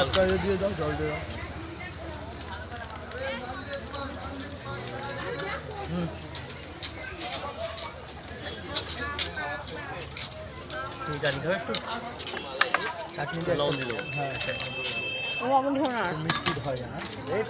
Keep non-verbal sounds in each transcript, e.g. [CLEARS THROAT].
একটা দিয়ে দাও জল দিয়ে দাও জানি একটু চাটনি দিয়ে লবণ দিয়ে হ্যাঁ লবণ দিও না মিষ্টি হয় না এই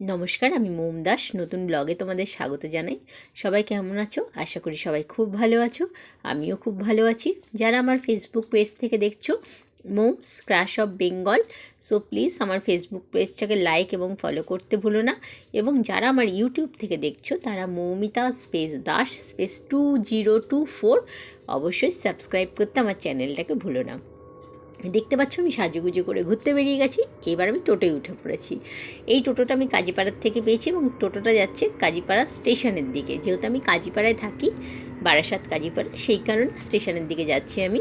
নমস্কার, আমি মোম দাস, নতুন ব্লগে তোমাদের স্বাগত জানাই। সবাই কেমন আছো? আশা করি সবাই খুব ভালো আছো, আমিও খুব ভালো আছি। যারা আমার ফেসবুক পেজ থেকে দেখছ moms crush of Bengal so please আমার ফেসবুক পেজটাকে লাইক এবং ফলো করতে ভুলো না। এবং যারা আমার ইউটিউব থেকে দেখছ, তারা Moumita space Das space two zero two four অবশ্যই সাবস্ক্রাইব করতে আমার চ্যানেলটাকে ভুলো না। দেখতে পাচ্ছ আমি সাজুগুজু করে ঘুরতে বেরিয়ে গেছি। এবার আমি টোটোয় উঠে পড়েছি। এই টোটোটা আমি কাজীপাড়ার থেকে পেয়েছি এবং টোটোটা যাচ্ছে কাজীপাড়া স্টেশনের দিকে। যেহেতু আমি কাজীপাড়ায় থাকি, বারাসাত কাজীপাড়া, সেই কারণে স্টেশনের দিকে যাচ্ছি আমি।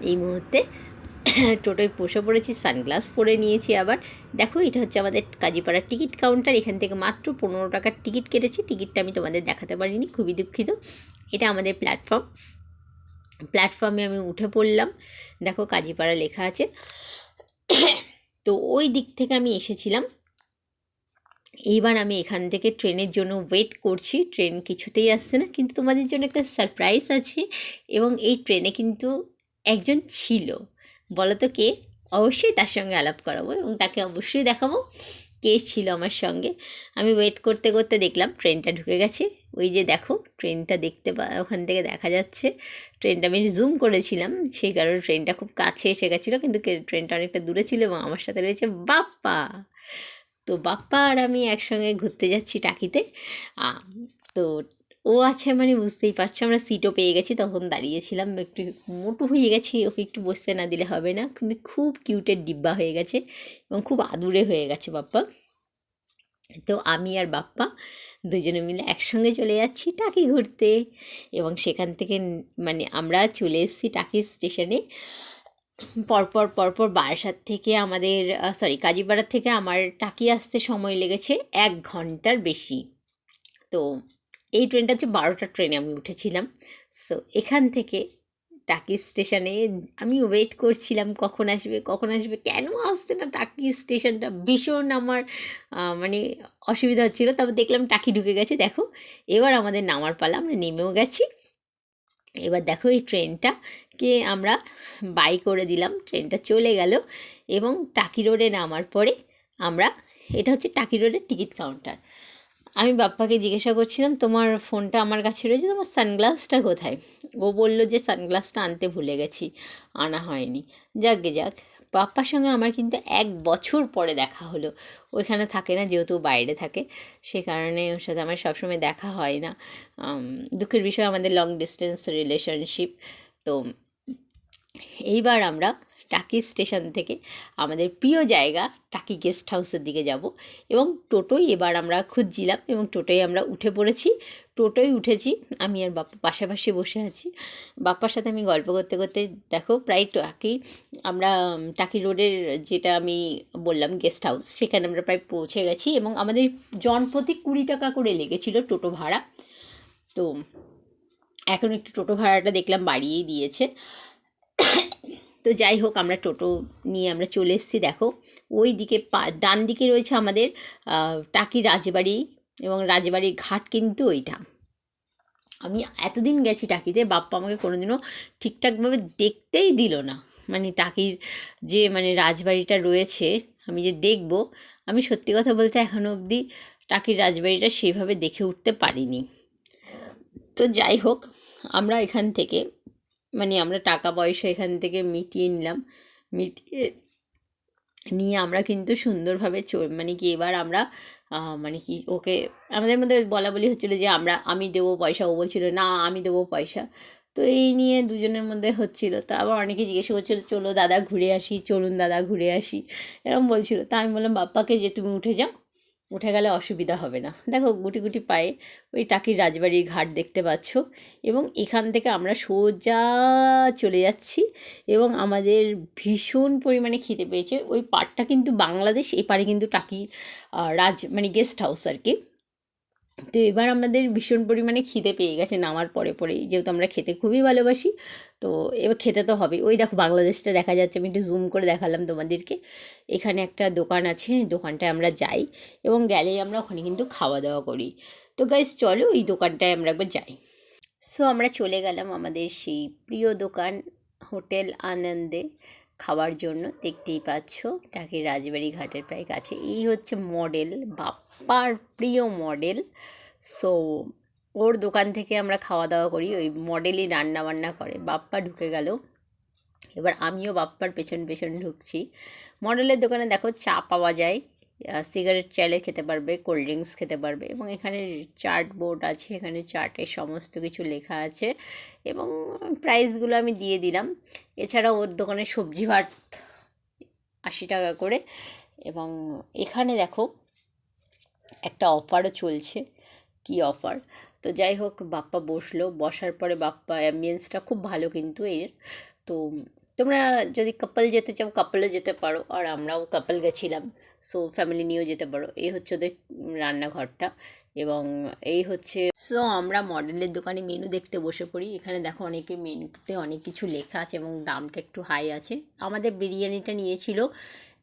এই মুহূর্তে টোটোয় বসে পড়েছি, সানগ্লাস পরে নিয়েছি আবার। দেখো, এটা হচ্ছে আমাদের কাজীপাড়ার টিকিট কাউন্টার। এখান থেকে মাত্র পনেরো টাকার টিকিট কেটেছি। টিকিটটা আমি তোমাদের দেখাতে পারিনি, খুবই দুঃখিত। এটা আমাদের প্ল্যাটফর্ম। প্ল্যাটফর্মে আমি উঠে পড়লাম। দেখো কাজীপাড়া লেখা আছে। তো ওই দিক থেকে আমি এসেছিলাম। এইবার আমি এখান থেকে ট্রেনের জন্য ওয়েট করছি। ট্রেন কিছুতেই আসছে না, কিন্তু তোমাদের জন্য একটা সারপ্রাইজ আছে এবং এই ট্রেনে কিন্তু একজন ছিল। বলো তো কে? অবশ্যই তার সঙ্গে আলাপ করাবো এবং তাকে অবশ্যই দেখাবো। কে ছিল আমার সঙ্গে? আমি ওয়েট করতে করতে দেখলাম ট্রেনটা ঢুকে গেছে। ওই যে দেখো ট্রেনটা দেখতে পা, ওখান থেকে দেখা যাচ্ছে ট্রেনটা আমি জুম করেছিলাম, সেই কারণে ট্রেনটা খুব কাছে এসে গেছিল, কিন্তু ট্রেনটা অনেকটা দূরে ছিল এবং আমার সাথে রয়েছে বাপ্পা। তো বাপ্পা আর আমি একসঙ্গে ঘুরতে যাচ্ছি টাকিতে। তো ও আছে মানে বুঝতেই পারছ, আমরা সিটও পেয়ে গেছি, তখন দাঁড়িয়েছিলাম একটু মোটু হয়ে গেছে, ওকে একটু বসতে না দিলে হবে না, কিন্তু খুব কিউটের ডিব্বা হয়ে গেছে এবং খুব আদুরে হয়ে গেছে বাপ্পা। তো আমি আর বাপ্পা দুজনে মিলে একসঙ্গে চলে যাচ্ছি টাকি ঘুরতে এবং সেখান থেকে মানে আমরা চলে এসেছি টাকি স্টেশনে পরপর পরপর বারাসাত থেকে আমাদের সরি কাজীপাড়া থেকে আমার টাকি আসতে সময় লেগেছে এক ঘণ্টার বেশি। তো এই ট্রেনটা হচ্ছে বারোটার ট্রেনে আমি উঠেছিলাম। সো এখান থেকে টাকি স্টেশনে আমি ওয়েট করছিলাম কখন আসবে কখন আসবে, কেন আসছে না টাকি স্টেশনটা? ভীষণ আমার মানে অসুবিধা হচ্ছিল। তবে দেখলাম টাকি ঢুকে গেছে, দেখো, এবার আমাদের নামার পালা, আমরা নেমেও গেছি। এবার দেখো এই ট্রেনটাকে আমরা বাই করে দিলাম, ট্রেনটা চলে গেল এবং টাকি রোডে নামার পরে আমরা, এটা হচ্ছে টাকি রোডের টিকিট কাউন্টার। আমি বাপ্পাকে জিজ্ঞাসা করছিলাম, তোমার ফোনটা আমার কাছে রয়েছে? তোমার সানগ্লাসটা কোথায়? ও বলল যে, সানগ্লাসটা আনতে ভুলে গেছি, আনা হয়নি। যাক গে যাক, বাপ্পার সঙ্গে আমার কিন্তু এক বছর পরে দেখা হলো। ওইখানে থাকে না, যেহেতু বাইরে থাকে, সে কারণে ওর সাথে আমার সবসময় দেখা হয় না। দুঃখের বিষয়, আমাদের লং ডিস্টেন্স রিলেশনশিপ তো এইবার আমরা টাকি স্টেশন থেকে আমাদের প্রিয় জায়গা টাকি গেস্ট হাউসের দিকে যাব এবং টোটোই এবার আমরা খুঁজছিলাম এবং টোটোয় আমরা উঠে পড়েছি। টোটোই উঠেছি, আমি আর বাপ্পা পাশাপাশি বসে আছি। বাপ্পার সাথে আমি গল্প করতে করতে দেখো প্রায় টাকি, আমরা টাকি রোডের যেটা আমি বললাম গেস্ট হাউস, সেখানে আমরা প্রায় পৌঁছে গেছি এবং আমাদের জন প্রতি কুড়ি টাকা করে লেগেছিল টোটো ভাড়া। তো এখন একটু টোটো ভাড়াটা দেখলাম বাড়িয়েই দিয়েছে। তো যাই হোক, আমরা টোটো নিয়ে আমরা চলে এসেছি, দেখো। ওই দিকে ডান দিকে রয়েছে আমাদের টাকি রাজবাড়ি এবং রাজবাড়ির ঘাট কিন্তু ওইটা। আমি এতদিন গেছি টাকিতে, বাপ্পা আমাকে কোনোদিনও ঠিকঠাকভাবে দেখতেই দিল না। মানে টাকির যে মানে রাজবাড়িটা রয়েছে, আমি যে দেখব, আমি সত্যি কথা বলতে এখনও অবধি টাকির রাজবাড়িটা সেভাবে দেখে উঠতে পারিনি। তো যাই হোক, আমরা এখান থেকে মানে আমরা টাকা পয়সা এখান থেকে মিটিয়ে নিলাম। মিটিয়ে নিয়ে আমরা কিন্তু সুন্দরভাবে চ- মানে কি এবার আমরা মানে কি ওকে, আমাদের মধ্যে বলা বলি হচ্ছিল যে আমরা, আমি দেবো পয়সা, ও বলছিল না, আমি দেবো পয়সা। তো এই নিয়ে দুজনের মধ্যে হচ্ছিল। তা আবার অনেকে জিজ্ঞেস করছিল, চলো দাদা ঘুরে আসি, চলুন দাদা ঘুরে আসি। এরকম বলছিল। তা আমি বললাম, বাপ্পাকে যে তুমি উঠে যাও উঠে গেলে অসুবিধা হবে না। দেখো, গুটি গুটি পায়ে ওই টাকির রাজবাড়ির ঘাট দেখতে পাচ্ছ এবং এখান থেকে আমরা সোজা চলে যাচ্ছি এবং আমাদের ভীষণ পরিমাণে খিদে পেয়েছে। ওই পাড়টা কিন্তু বাংলাদেশ এ পাড়ে কিন্তু টাকির রাজ মানে গেস্ট হাউস আর কি। তো এবার আমাদের ভীষণ পরিমাণে খিদে পেয়ে গেছে নামার পরে পরেই। যেহেতু আমরা খেতে খুবই ভালোবাসি, তো এবার খেতে তো হবে ওই দেখো বাংলাদেশটা দেখা যাচ্ছে, আমি একটু জুম করে দেখালাম তোমাদেরকে। এখানে একটা দোকান আছে, দোকানটায় আমরা যাই এবং গেলেই আমরা ওখানে কিন্তু খাওয়া দাওয়া করি। তো গাইজ চলো ওই দোকানটায় আমরা একবার যাই। সো আমরা চলে গেলাম আমাদের সেই প্রিয় দোকান, হোটেল আনন্দে খাওয়ার জন্য। দেখতেই পাচ্ছ টাকি রাজবাড়ি ঘাটের প্রায় কাছে। এই হচ্ছে মডেল বাপ্পার প্রিয় মডেল সো ওর দোকান থেকে আমরা খাওয়া দাওয়া করি, ওই মডেলই রান্না বান্না করে। বাপ্পা ঢুকে গেল। এবার আমিও বাপ্পার পেছন পেছন ঢুকছি। মডেলের দোকানে দেখো চা পাওয়া যায় সিগারেট চাইলে খেতে পারবে কোল্ড ড্রিঙ্কস খেতে পারবে এবং এখানে চার্ট বোর্ড আছে, এখানে চার্টে সমস্ত কিছু লেখা আছে এবং প্রাইসগুলো আমি দিয়ে দিলাম। এছাড়া ওর দোকানে সবজি ভাত আশি টাকা করে এবং এখানে দেখো একটা অফারও চলছে। কি অফার? তো যাই হোক, বাপ্পা বসল। বসার পরে বাপ্পা অ্যাম্বিয়েন্সটা খুব ভালো কিন্তু এর। তো তোমরা যদি কাপল যেতে চাও কাপলে যেতে পারো। আর আমরাও কাপল গেছিলাম সো ফ্যামিলি নিয়েও যেতে পারো। এই হচ্ছে ওদের রান্নাঘরটা এবং এই হচ্ছে সো আমরা মডেলের দোকানে মেনু দেখতে বসে পড়ি। এখানে দেখো অনেকে মেনুতে অনেক কিছু লেখা আছে এবং দামটা একটু হাই আছে। আমাদের বিরিয়ানিটা নিয়েছিল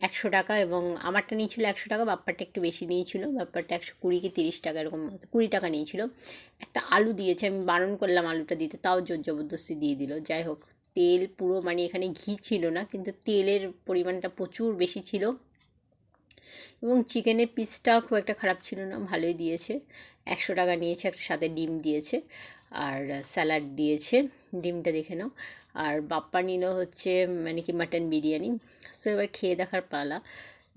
একশো টাকা এবং আমারটা নিয়েছিল একশো টাকা, বাপ্পারটা একটু বেশি নিয়েছিল, বাপ্পারটা একশো কুড়ি কি তিরিশ টাকা এরকম, কুড়ি টাকা নিয়েছিল। একটা আলু দিয়েছে, আমি বারণ করলাম আলুটা দিতে, তাও জোর জবরদস্তি দিয়ে দিল। যাই হোক, তেল পুরো মানে এখানে ঘি ছিল না, কিন্তু তেলের পরিমাণটা প্রচুর বেশি ছিল। এবং চিকেনের পিসটা খুব একটা খারাপ ছিল না, ভালোই দিয়েছে। একশো টাকা নিয়েছে, একটা সাথে ডিম দিয়েছে, আর স্যালাড দিয়েছে। ডিমটা দেখে নাও। আর বাপ্পা নিল হচ্ছে মানে কি মাটন বিরিয়ানি। সো এবার খেয়ে দেখার পালা।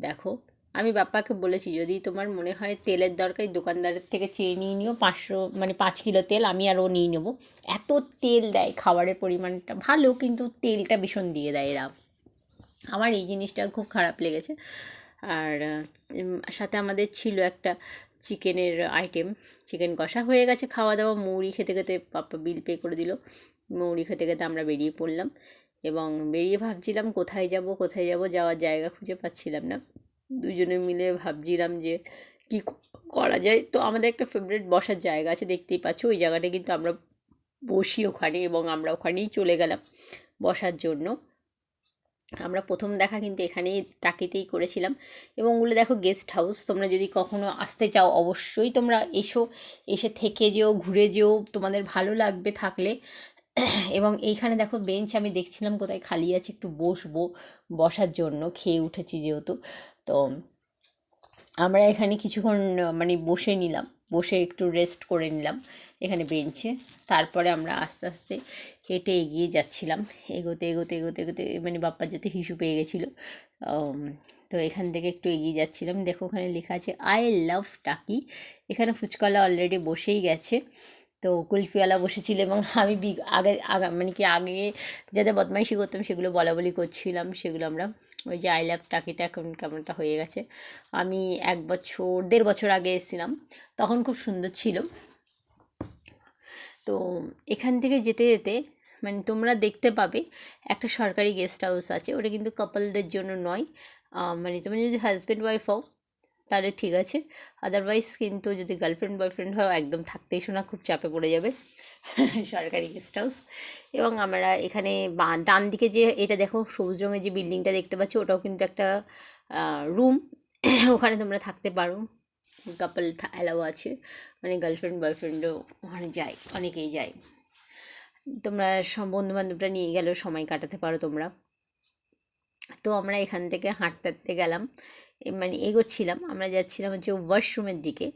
দেখো, আমি বাপ্পাকে বলেছি, যদি তোমার মনে হয় তেলের দরকার, দোকানদারের থেকে চেয়ে নিয়ে নিও। পাঁচশো মানে পাঁচ কিলো তেল, আমি আর ও নিয়ে নেব। এত তেল দেয় খাবারের পরিমাণটা। ভালো, কিন্তু তেলটা ভীষণ দিয়ে দেয় এরা। আমার এই জিনিসটা খুব খারাপ লেগেছে। আর সাথে আমাদের ছিল একটা চিকেনের আইটেম চিকেন কষা হয়ে গেছে, খাওয়া দাওয়া মৌরি খেতে খেতে পাপ্পা বিল পে করে দিল। মৌরি খেতে খেতে আমরা বেরিয়ে পড়লাম এবং বেরিয়ে ভাবছিলাম কোথায় যাব কোথায় যাব যাওয়ার জায়গা খুঁজে পাচ্ছিলাম না। দুজনে মিলে ভাবছিলাম যে কী করা যায়। তো আমাদের একটা ফেভারিট বসার জায়গা আছে, দেখতেই পাচ্ছ। ওই জায়গাটা কিন্তু আমরা বসি ওখানে এবং আমরা ওখানেই চলে গেলাম বসার জন্য। আমরা প্রথম দেখা কিন্তু এখানেই টাকিতেই করেছিলাম এবং ওগুলো দেখো গেস্ট হাউস তোমরা যদি কখনো আসতে চাও অবশ্যই তোমরা এসো, এসে থেকে যেও, ঘুরে যেও। তোমাদের ভালো লাগবে থাকলে এবং এইখানে দেখো বেঞ্চ আমি দেখছিলাম কোথায় খালি আছে, একটু বসবো, বসার জন্য, খেয়ে উঠেছি যেহেতু। তো আমরা এখানে কিছুক্ষণ মানে বসে নিলাম, বসে একটু রেস্ট করে নিলাম এখানে বেঞ্চে তারপরে আমরা আস্তে আস্তে হেঁটে এগিয়ে যাচ্ছিলাম। এগোতে এগোতে এগোতে এগোতে মানে বাপ্পা যেতে হিসু পেয়ে গেছিল। তো এখান থেকে একটু এগিয়ে যাচ্ছিলাম। দেখো ওখানে লেখা আছে আই লাভ টাকি এখানে ফুচকাওয়ালা অলরেডি বসেই গেছে। তো কুলফিওয়ালা বসেছিল এবং আমি বিগ- আগে, আগা মানে কি আগে যাতে বদমাইশি করতাম সেগুলো বলা বলি করছিলাম, সেগুলো আমরা ওই যে আই লাভ টাকিটা এখন কেমনটা হয়ে গেছে। আমি এক বছর, দেড় বছর আগে এসেছিলাম, তখন খুব সুন্দর ছিল। তো এখান থেকে যেতে যেতে মানে তোমরা দেখতে পাবে একটা সরকারি গেস্ট হাউস আছে, ওটা কিন্তু কাপলদের জন্য নয়। মানে তুমি যদি হাজব্যান্ড ওয়াইফ হও তাহলে ঠিক আছে। আদারওয়াইজ কিন্তু যদি গার্লফ্রেন্ড বয়ফ্রেন্ড হয়, একদম থাকতেই শোনা, খুব চাপে পড়ে যাবে। [LAUGHS] সরকারি গেস্ট হাউস এবং আমরা এখানে ডান দিকে যে এটা দেখো, সবুজ রঙের যে বিল্ডিংটা দেখতে পাচ্ছি, ওটাও কিন্তু একটা রুম [CLEARS THROAT] ওখানে তোমরা থাকতে পারো। কাপল অ্যালাও আছে। মানে গার্লফ্রেন্ড বয়ফ্রেন্ডও ওখানে যায়, অনেকেই যায়। তোমরা সব বন্ধুবান্ধবরা নিয়ে গেলেও সময় কাটাতে পারো তোমরা। তো আমরা এখান থেকে হাঁটতে হাঁটতে গেলাম। মানে এগোচ্ছিলাম। আমরা যাচ্ছিলাম হচ্ছে ওয়াশরুমের দিকে।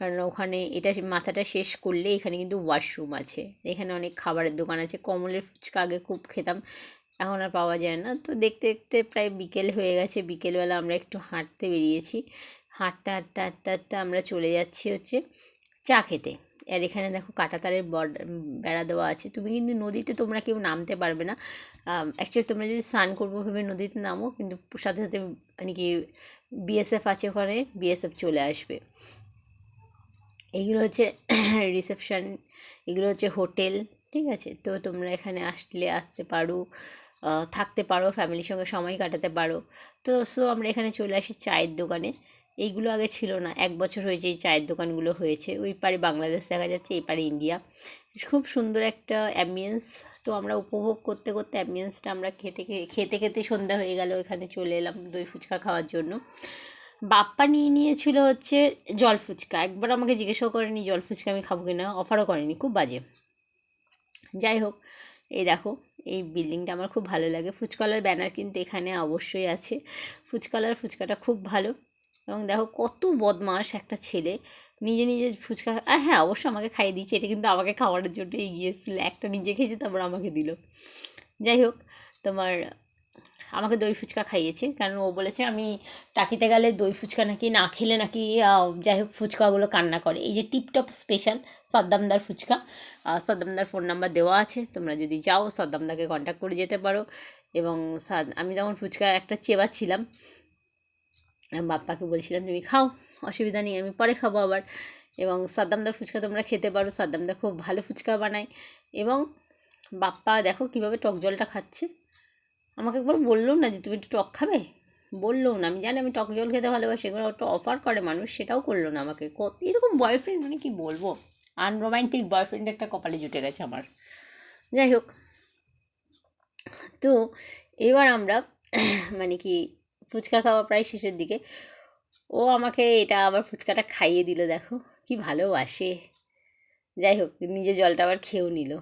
কারণ ওখানে এটা মাথাটা শেষ করলে এখানে কিন্তু ওয়াশরুম আছে। এখানে অনেক খাবারের দোকান আছে। কমলের ফুচকা আগে খুব খেতাম, এখন আর পাওয়া যায় না। তো দেখতে দেখতে প্রায় বিকেল হয়ে গেছে। বিকেলবেলা আমরা একটু হাঁটতে বেরিয়েছি। হাঁটতে হাঁটতে হাঁটতে হাঁটতে আমরা চলে যাচ্ছি হচ্ছে চা খেতে। আর এখানে দেখো কাঁটাতারের বর্ডার বেড়া দেওয়া আছে। তুমি কিন্তু নদীতে তোমরা কেউ নামতে পারবে না। অ্যাকচুয়ালি তোমরা যদি স্নান করব ভেবে নদীতে নামো, কিন্তু সাথে সাথে মানে কি বিএসএফ আছে ওখানে বিএসএফ চলে আসবে। এইগুলো হচ্ছে [COUGHS] রিসেপশন এগুলো হচ্ছে হোটেল, ঠিক আছে? তো তোমরা এখানে আসলে আসতে পারো থাকতে পারো ফ্যামিলির সঙ্গে সময় কাটাতে পারো। তো সো আমরা এখানে চলে আসি চায়ের দোকানে। এইগুলো আগে ছিল না। এক বছর হয়েছে এই চায়ের দোকানগুলো হয়েছে। ওই পারে বাংলাদেশ দেখা যাচ্ছে, এই পারে ইন্ডিয়া। খুব সুন্দর একটা অ্যাম্বিয়েন্স তো আমরা উপভোগ করতে করতে অ্যাম্বিয়েন্সটা আমরা খেতে খেতে খেতে সন্ধ্যা হয়ে গেল। এখানে চলে এলাম দই ফুচকা খাওয়ার জন্য। বাপ্পা নিয়ে নিয়েছিল হচ্ছে জল ফুচকা। একবার আমাকে জিজ্ঞেসও করেনি জল ফুচকা আমি খাব কিনা। অফারও করেনি, খুব বাজে। যাই হোক, এই দেখো, এই বিল্ডিংটা আমার খুব ভালো লাগে। ফুচকালার ব্যানার কিন্তু এখানে অবশ্যই আছে। ফুচকালার ফুচকাটা খুব ভালো। এবং দেখো কত বদমাস একটা ছেলে। নিজে নিজে ফুচকা আর হ্যাঁ অবশ্য আমাকে খাইয়ে দিয়েছে, এটা কিন্তু আমাকে খাওয়ানোর জন্য এগিয়ে এসেছিল একটা নিজে খেয়েছে, তারপর আমাকে দিল। যাই হোক, তোমার আমাকে দই ফুচকা খাইয়েছে, কারণ ও বলেছে আমি টাকিতে গেলে দই ফুচকা নাকি, না খেলে নাকি যাই হোক ফুচকাগুলো কান্না করে। এই যে টিপটপ স্পেশাল সাদ্দামদার ফুচকা সাদ্দামদার ফোন নাম্বার দেওয়া আছে, তোমরা যদি যাও, সাদ্দামদাকে কন্ট্যাক্ট করে যেতে পারো। এবং আমি তখন ফুচকা একটা চেবাচ্ছিলাম। আমি বাপ্পাকে বলছিলাম, তুমি খাও, অসুবিধা নেই, আমি পরে খাব আবার। এবং সাদ্দামদার ফুচকা তোমরা খেতে পারো, সাদ্দামদা খুব ভালো ফুচকা বানায়। এবং বাপ্পা দেখো কীভাবে টক জলটা খাচ্ছে। আমাকে একবার বলল না যে, তুমি একটু টক খাবে? বলল না, আমি জানি আমি টক জল খেতে ভালোবাসি, এগুলো একটা অফার করে মানুষ, সেটাও করল না আমাকে। কত এরকম বয়ফ্রেন্ড মানে কি বলব? আনরোম্যান্টিক বয়ফ্রেন্ড একটা কপালে জুটে গেছে আমার। যাই হোক, তো এবার আমরা মানে কি ফুচকা খাওয়া প্রায় শেষের দিকে। ও আমাকে এটা আবার ফুচকাটা খাইয়ে দিল দেখো কি ভালোবাসে যাই হোক নিজে জলটা আবার খেয়েও নিল।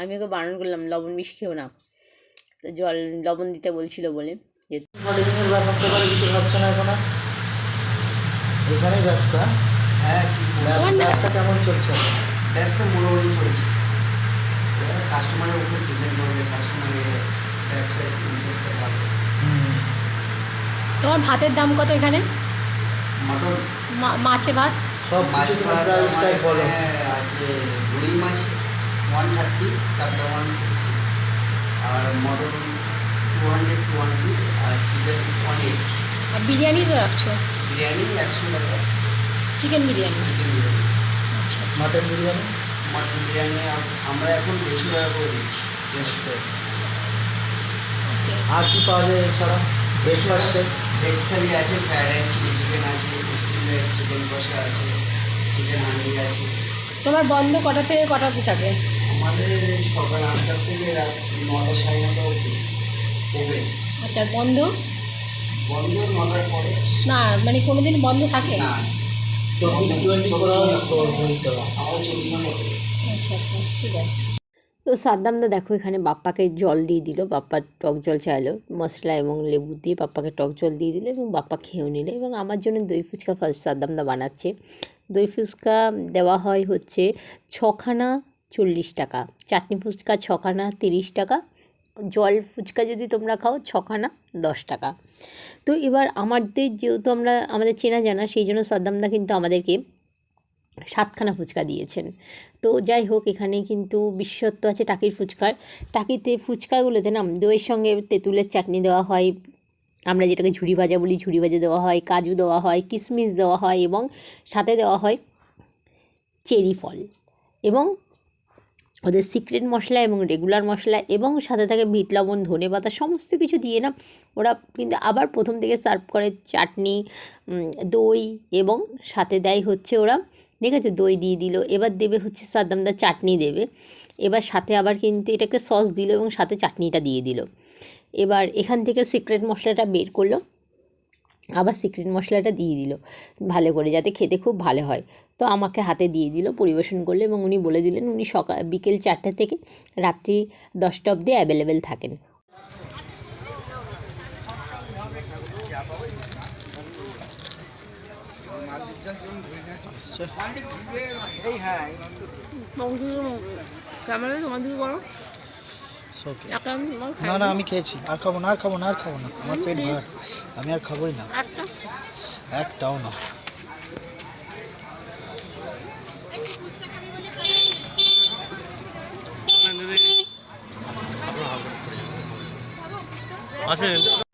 আমি ওকে বারণ করলাম লবণ বেশি খেও না। তো জল লবণ দিতে বলছিল বলে। যে? এখানেই ব্যস্ত হ্যাঁ? হ্যাঁ কি করব? ব্যবসা কেমন চলছে? ব্যবসা মোটামুটি চলছে। কাস্টমারের উপর ডিপেন্ড করবে কাস্টমারের ব্যবসায় তোমার ভাতের দাম কত এখানে? মাছে ভাত? সব মাছ ভাত বলো আছে রুই মাছ ওয়ান থার্টি কাতলা ওয়ান সিক্সটি আর মটন টু হান্ড্রেড টোয়েন্টি আর চিকেন ওয়ান এইটি আর বিরিয়ানি তো রাখছো? বিরিয়ানি একশো টাকা। চিকেন বিরিয়ানি? চিকেন বিরিয়ানি। আচ্ছা মাটন বিরিয়ানি? মটন বিরিয়ানি আমরা এখন দেড়শো টাকা করে দিচ্ছি। দেড়শো টাকা। আর কি পাওয়া যায় এছাড়া? ব্রেকফাস্টে ভেজ থালি আছে ফ্রাইড রাইস চিলি চিকেন আছে স্টিম রাইস চিকেন কষা আছে চিকেন হান্ডি আছে। তোমার বন্ধ কটা থেকে কটা কটাতে থাকে? আমাদের সকাল আটটা থেকে রাত নটা সাড়ে নটা অবধি ওভেন আচ্ছা বন্ধ? বন্ধ নটার পরে। না মানে কোনো দিন বন্ধ থাকে? না। চব্বিশ টোয়েন্টি আমাদের চব্বিশ ঘণ্টা আচ্ছা আচ্ছা ঠিক আছে। তো সাদ্দামদা দেখো এখানে বাপ্পাকে জল দিয়ে দিল, বাপ্পা টক জল চাইলো, মশলা এবং লেবু দিয়ে বাপ্পাকে টক জল দিয়ে দিল এবং বাপ্পা খেয়েও নিল এবং আমার জন্য দই ফুচকা ফার্স্ট সাদ্দামদা বানাচ্ছে। দই ফুচকা দেওয়া হয় হচ্ছে ছখানা চল্লিশ টাকা, চাটনি ফুচকা ছখানা তিরিশ টাকা, জল ফুচকা যদি তোমরা খাও ছখানা দশ টাকা। তো এবার আমাদের যেহেতু আমরা, আমাদের চেনা জানা, সেই জন্য সাদ্দামদা কিন্তু আমাদেরকে সাতখানা ফুচকা দিয়েছেন। তো যাই হোক, এখানে কিন্তু বিশেষত্ব আছে টাকির ফুচকার। টাকিতে ফুচকাগুলোতে না, দইয়ের সঙ্গে তেঁতুলের চাটনি দেওয়া হয়, আমরা যেটাকে ঝুড়ি ভাজা বলি ঝুড়ি ভাজা দেওয়া হয়, কাজু দেওয়া হয় কিশমিশ দেওয়া হয় এবং সাথে দেওয়া হয় চেরি ফল এবং ওদের সিক্রেট মশলা এবং রেগুলার মশলা এবং সাথে থাকে বিট, লবণ, ধনে পাতা সমস্ত কিছু দিয়ে না ওরা কিন্তু আবার প্রথম থেকে সার্ভ করে চাটনি দই এবং সাথে দেয় হচ্ছে ওরা, দেখেছ? দই দিয়ে দিল, এবার দেবে হচ্ছে সাদ্দামদার চাটনি দেবে, এবার সাথে আবার কিন্তু এটাকে সস দিল এবং সাথে চাটনিটা দিয়ে দিল। এবার এখান থেকে সিক্রেট মশলাটা বের করল। আবার সিক্রেট মশলাটা দিয়ে দিল, ভালো করে যাতে খেতে খুব ভালো হয়। তো আমাকে হাতে দিয়ে দিল পরিবেশন করল এবং উনি বলে দিলেন, উনি সকাল, বিকেল চারটে থেকে রাত্রি দশটা অবধি অ্যাভেলেবেল থাকেন। ক্যামেরা তোমার দিকে করো। ওকে না না আমি খেয়েছি। আর খাব না আর খাব না আর খাব না। আমার পেট ভার। আমি আর খাবোই না। একটা? একটাও না। আসেন।